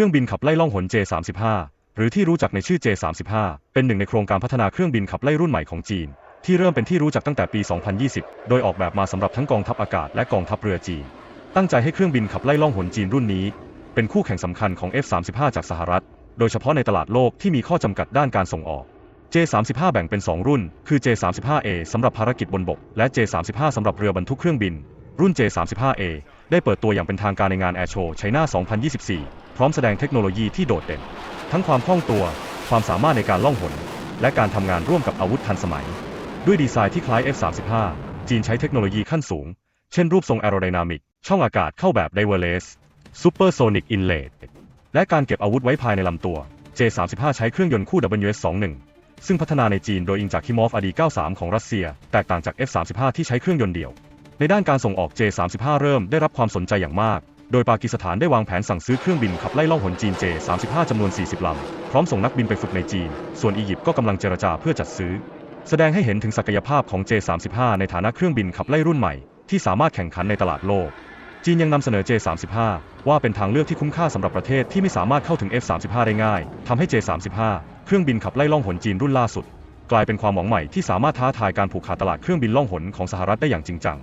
ครื่องบินขับไล่ล่องหน J35 หรือที่รู้จักในชื่อ J35 เป็นหนึ่งในโครงการพัฒนาเครื่องบินขับไล่รุ่นใหม่ของจีน ที่เริ่มเป็นที่รู้จักตั้งแต่ปี 2020 โดยออกแบบมาสำหรับทั้งกองทัพอากาศและกองทัพเรือจีน ตั้งใจให้เครื่องบินขับไล่ล่องหนจีนรุ่นนี้ เป็นคู่แข่งสำคัญของ F35 จากสหรัฐ โดยเฉพาะในตลาดโลกที่มีข้อจำกัดด้านการส่งออก J35 แบ่งเป็น 2 รุ่น คือ J35A สำหรับภารกิจบนบก และ J35 สำหรับเรือบรรทุกเครื่องบิน รุ่น J35A ได้เปิดตัวอย่างเป็นทางการในงาน Air Show China 2024 พร้อมแสดงเทคโนโลยีที่โดดเด่น ทั้งความคล่องตัว ความสามารถในการล่องหน และการทำงานร่วมกับอาวุธทันสมัย ด้วยดีไซน์ที่คล้าย F35 จีนใช้เทคโนโลยีขั้นสูง เช่นรูปทรงแอโรไดนามิก ช่องอากาศเข้าแบบ Diverless Supersonic Inlet และการเก็บอาวุธไว้ภายในลำตัว J35 ใช้เครื่องยนต์คู่ WS21 ซึ่งพัฒนาในจีนโดยอิงจาก Kimov RD93 ของรัสเซีย แตกต่างจาก F35 ที่ใช้เครื่องยนต์เดี่ยว ในด้านการส่งออก J35 เริ่มได้รับความสนใจอย่างมาก โดยปากีสถานได้วางแผนสั่งซื้อเครื่องบินขับไล่ล่องหนจีน J35 จำนวน 40 ลำ พร้อมส่งนักบินไปฝึกในจีน ส่วนอียิปต์ก็กำลังเจรจาเพื่อจัดซื้อ แสดงให้เห็นถึงศักยภาพของ J35 ในฐานะเครื่องบินขับไล่รุ่นใหม่ ที่สามารถแข่งขันในตลาดโลก จีนยังนำเสนอ J35 ว่าเป็นทางเลือกที่คุ้มค่าสำหรับประเทศที่ไม่สามารถเข้าถึง F35 ได้ง่ายทำให้ J35 เครื่องบินขับไล่ล่องหนจีนรุ่นล่าสุด กลายเป็นความหวังใหม่ที่สามารถท้าทายการผูกขาดตลาดเครื่องบินล่องหนของสหรัฐได้อย่างจริงจัง